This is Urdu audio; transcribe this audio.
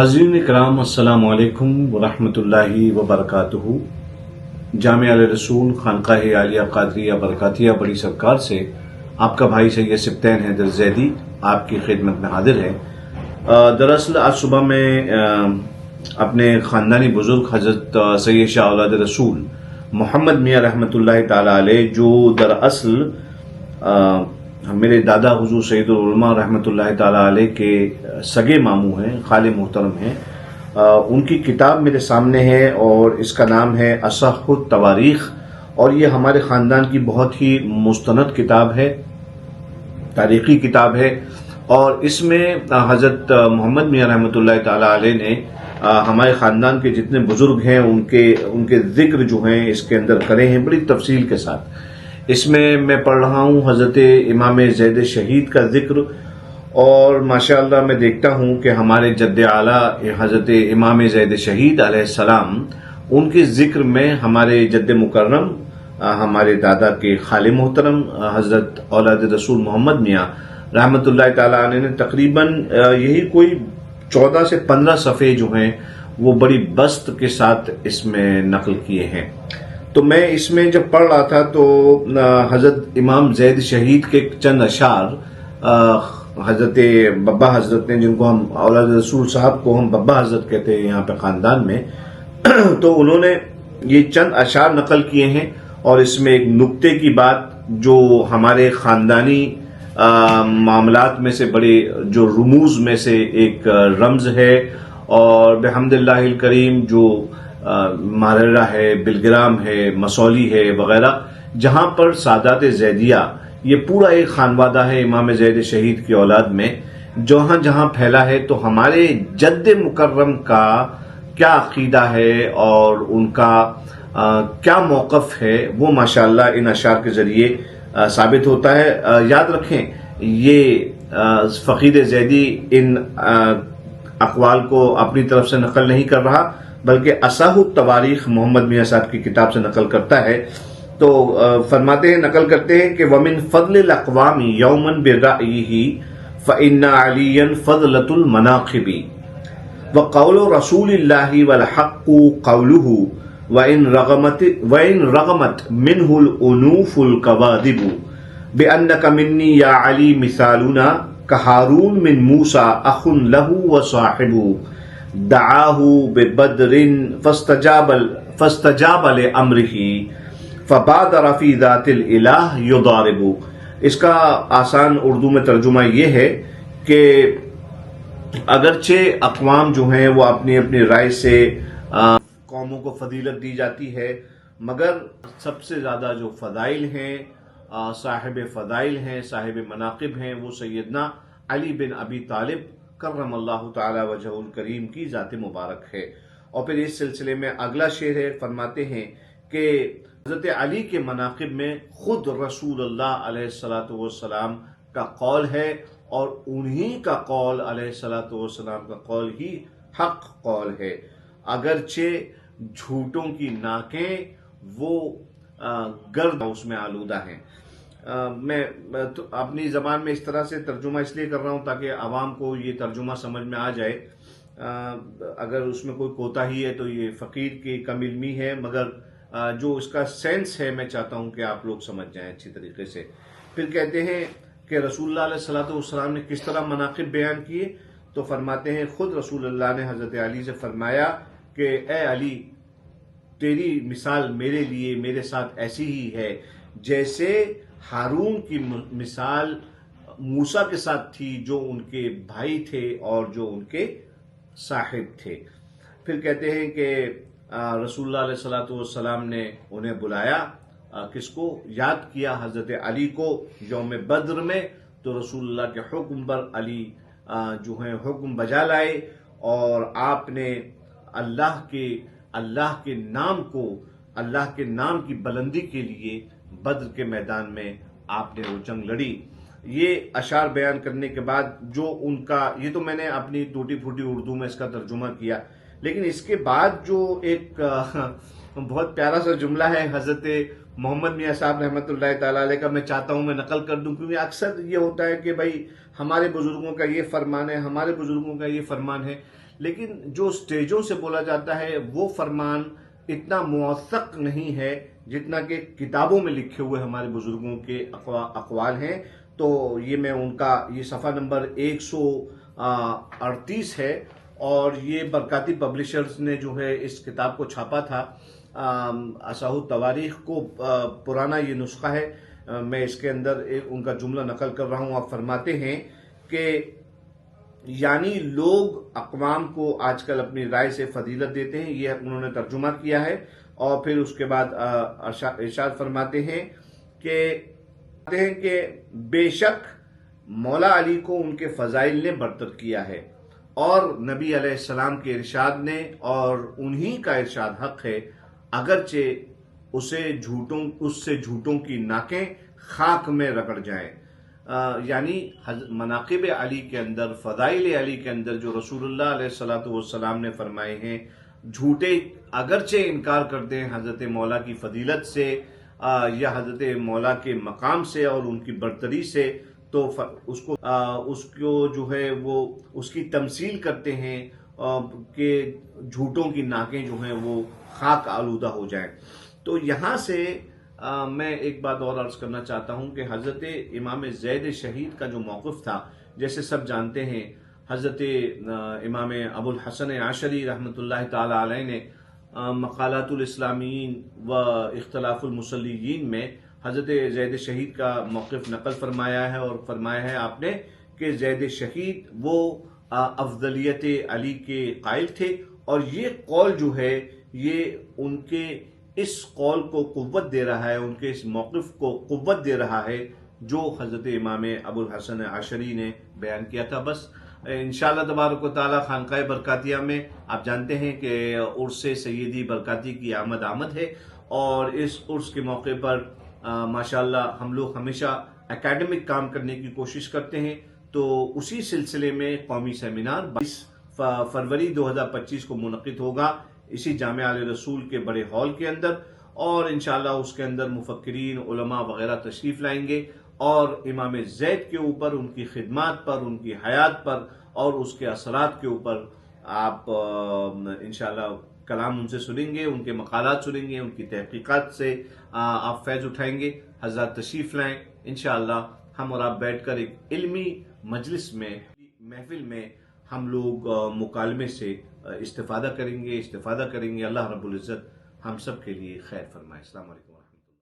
حضرین کرام، السلام علیکم ورحمۃ اللہ وبرکاتہ۔ جامع علیہ رسول خانقاہ عالیہ قادریہ برکاتیہ بڑی سرکار سے آپ کا بھائی سید سبتین حیدر زیدی آپ کی خدمت میں حاضر ہے دراصل آج صبح میں اپنے خاندانی بزرگ حضرت سید شاہ اولاد رسول محمد میاں رحمۃ اللہ تعالی علیہ، جو دراصل ہاں، میرے دادا حضور سید العلماء رحمۃ اللہ تعالی علیہ کے سگے ماموں ہیں، خال محترم ہیں۔ ان کی کتاب میرے سامنے ہے اور اس کا نام ہے اصح التواریخ اور یہ ہمارے خاندان کی بہت ہی مستند کتاب ہے، تاریخی کتاب ہے۔ اور اس میں حضرت محمد میاں رحمۃ اللہ تعالی علیہ نے ہمارے خاندان کے جتنے بزرگ ہیں، ان کے ان کے ذکر جو ہیں اس کے اندر کرے ہیں، بڑی تفصیل کے ساتھ۔ اس میں میں پڑھ رہا ہوں حضرت امام زید شہید کا ذکر اور ماشاءاللہ میں دیکھتا ہوں کہ ہمارے جد اعلیٰ حضرت امام زید شہید علیہ السلام، ان کے ذکر میں ہمارے جد مکرم، ہمارے دادا کے خال محترم، حضرت اولاد رسول محمد میاں رحمۃ اللہ تعالیٰ عنہ نے تقریباً، یہی کوئی چودہ سے پندرہ صفحے جو ہیں، وہ بڑی بست کے ساتھ اس میں نقل کیے ہیں۔ تو میں اس میں جب پڑھ رہا تھا تو حضرت امام زید شہید کے چند اشعار حضرت ببا حضرت نے جن کو ہم اولاد رسول صاحب کو ہم ببا حضرت کہتے ہیں یہاں پہ خاندان میں، تو انہوں نے یہ چند اشعار نقل کیے ہیں اور اس میں ایک نقطے کی بات جو ہمارے خاندانی معاملات میں سے بڑے، جو رموز میں سے ایک رمز ہے اور بحمد اللہ الکریم جو ماررہ ہے بلگرام ہے مسولی ہے وغیرہ جہاں پر سادات زیدیہ یہ پورا ایک خانوادہ ہے امام زید شہید کی اولاد میں جہاں جہاں پھیلا ہے تو ہمارے جد مکرم کا کیا عقیدہ ہے اور ان کا کیا موقف ہے وہ ماشاءاللہ ان اشعار کے ذریعے ثابت ہوتا ہے۔ یاد رکھیں یہ آ، فقیر زیدی ان اقوال کو اپنی طرف سے نقل نہیں کر رہا۔ بلکہ اصح التواریخ محمد میاں صاحب کی کتاب سے نقل کرتا ہے، تو فرماتے ہیں، نقل کرتے ہیں کہ ومن فضل الاقوام یومن برائیہ فإن علی فضلۃ المناقب. وقول رسول اللہ والحق قوله وإن رغمت وإن رغمت منه الأنوف الكواذب. بأنك مني يا علي مثالنا كهارون من موسى أخ له وصاحب دعاه ببدر فاستجاب فاستجاب لأمره فبادر في ذات الإله يضارب اس کا آسان اردو میں ترجمہ یہ ہے کہ اگرچہ اقوام جو ہیں وہ اپنی اپنی رائے سے قوموں کو فضیلت دی جاتی ہے، مگر سب سے زیادہ جو فضائل ہیں صاحب فضائل ہیں، صاحب مناقب ہیں، وہ سیدنا علی بن ابی طالب کرم اللہ تعالی وجہ الکریم کی ذات مبارک ہے۔ اور پھر اس سلسلے میں اگلا شعر ہے، فرماتے ہیں کہ حضرت علی کے مناقب میں خود رسول اللہ علیہ السلاۃ والسلام کا قول ہے اور انہی کا قول علیہ السلاۃ والسلام کا قول ہی حق قول ہے۔ اگرچہ جھوٹوں کی ناکیں وہ گرد اس میں آلودہ ہیں۔ میں اپنی زبان میں اس طرح سے ترجمہ اس لیے کر رہا ہوں تاکہ عوام کو یہ ترجمہ سمجھ میں آ جائے۔ اگر اس میں کوئی کوتا ہی ہے تو یہ فقیر کی کم علمی ہے، مگر جو اس کا سینس ہے، میں چاہتا ہوں کہ آپ لوگ سمجھ جائیں اچھی طریقے سے۔ پھر کہتے ہیں کہ رسول اللہ علیہ السلاۃ والسلام نے کس طرح مناقب بیان کیے؟ تو فرماتے ہیں، خود رسول اللہ نے حضرت علی سے فرمایا کہ، اے علی، تیری مثال میرے لیے، میرے ساتھ ایسی ہی ہے، جیسے ہارون کی مثال موسا کے ساتھ تھی جو ان کے بھائی تھے اور جو ان کے صاحب تھے۔ پھر کہتے ہیں کہ رسول اللہ علیہ السلاۃ والسلام نے انہیں بلایا۔ کس کو؟ یاد کیا حضرت علی کو یوم بدر میں۔ تو رسول اللہ کے حکم پر علی جو ہیں، حکم بجا لائے اور آپ نے اللہ کے اللہ کے نام کو، اللہ کے نام کی بلندی کے لیے بدر کے میدان میں آپ نے وہ جنگ لڑی۔ یہ اشعار بیان کرنے کے بعد جو ان کا، یہ تو میں نے اپنی ٹوٹی پھوٹی اردو میں اس کا ترجمہ کیا، لیکن اس کے بعد جو ایک بہت پیارا سا جملہ ہے حضرت محمد میاں صاحب رحمۃ اللہ تعالی علیہ کا، میں چاہتا ہوں میں نقل کر دوں، کیونکہ اکثر یہ ہوتا ہے کہ بھائی ہمارے بزرگوں کا یہ فرمان ہے، ہمارے بزرگوں کا یہ فرمان ہے، لیکن جو سٹیجوں سے بولا جاتا ہے، وہ فرمان اتنا موثق نہیں ہے جتنا کہ کتابوں میں لکھے ہوئے ہمارے بزرگوں کے اقوال ہیں، تو یہ میں ان کا یہ صفحہ نمبر ایک سو اڑتیس ہے، اور یہ برکاتی پبلشرز نے جو ہے اس کتاب کو چھاپا تھا۔ اساہ تواریخ کو پرانا یہ نسخہ ہے۔ میں اس کے اندر ان کا جملہ نقل کر رہا ہوں۔ آپ فرماتے ہیں کہ یعنی لوگ اقوام کو آج کل اپنی رائے سے فضیلت دیتے ہیں، یہ انہوں نے ترجمہ کیا ہے۔ اور پھر اس کے بعد ارشاد فرماتے ہیں کہ ہیں کہ بے شک مولا علی کو ان کے فضائل نے برتر کیا ہے اور نبی علیہ السلام کے ارشاد نے اور انہی کا ارشاد حق ہے اگرچہ اسے جھوٹوں اس سے جھوٹوں کی ناکیں خاک میں رگڑ جائیں۔ آ، یعنی مناقب علی کے اندر فضائل علی کے اندر جو رسول اللہ علیہ السلاۃ والسلام نے فرمائے ہیں جھوٹے اگرچہ انکار کر دیں حضرت مولا کی فضیلت سے یا حضرت مولا کے مقام سے اور ان کی برتری سے، تو اس کو اس کو جو ہے وہ اس کی تمثیل کرتے ہیں کہ جھوٹوں کی ناکیں جو ہیں وہ خاک آلودہ ہو جائیں۔ تو یہاں سے میں ایک بات اور عرض کرنا چاہتا ہوں کہ حضرت امام زید شہید کا جو موقف تھا، جیسے سب جانتے ہیں، حضرت امام ابو الحسن عاشری رحمۃ اللہ تعالی علیہ نے مقالات الاسلامین و اختلاف المسلیین میں حضرت زید شہید کا موقف نقل فرمایا ہے اور فرمایا ہے آپ نے کہ زید شہید وہ افضلیت علی کے قائل تھے اور یہ قول جو ہے، یہ ان کے اس قول کو قوت دے رہا ہے، ان کے اس موقف کو قوت دے رہا ہے جو حضرت امام ابو الحسن عشری نے بیان کیا تھا۔ بس انشاءاللہ تبارک و تعالی خانقاہ برکاتیہ میں آپ جانتے ہیں کہ عرس سیدی برکاتی کی آمد آمد ہے اور اس عرس کے موقع پر ماشاءاللہ ہم لوگ ہمیشہ اکیڈمک کام کرنے کی کوشش کرتے ہیں۔ تو اسی سلسلے میں قومی سیمینار بائیس فروری دو ہزار پچیس کو منعقد ہوگا۔ اسی جامعہ علیہ رسول کے بڑے ہال کے اندر۔ اور انشاءاللہ اس کے اندر مفکرین، علماء وغیرہ تشریف لائیں گے اور امام زید کے اوپر، ان کی خدمات پر، ان کی حیات پر اور اس کے اثرات کے اوپر آپ انشاءاللہ کلام ان سے سنیں گے، ان کے مقالات سنیں گے، ان کی تحقیقات سے آپ فیض اٹھائیں گے۔ حضرات تشریف لائیں۔ انشاءاللہ ہم اور آپ بیٹھ کر ایک علمی مجلس میں، محفل میں ہم لوگ مکالمے سے استفادہ کریں گے، استفادہ کریں گے۔ اللہ رب العزت ہم سب کے لیے خیر فرمائے۔ السلام علیکم۔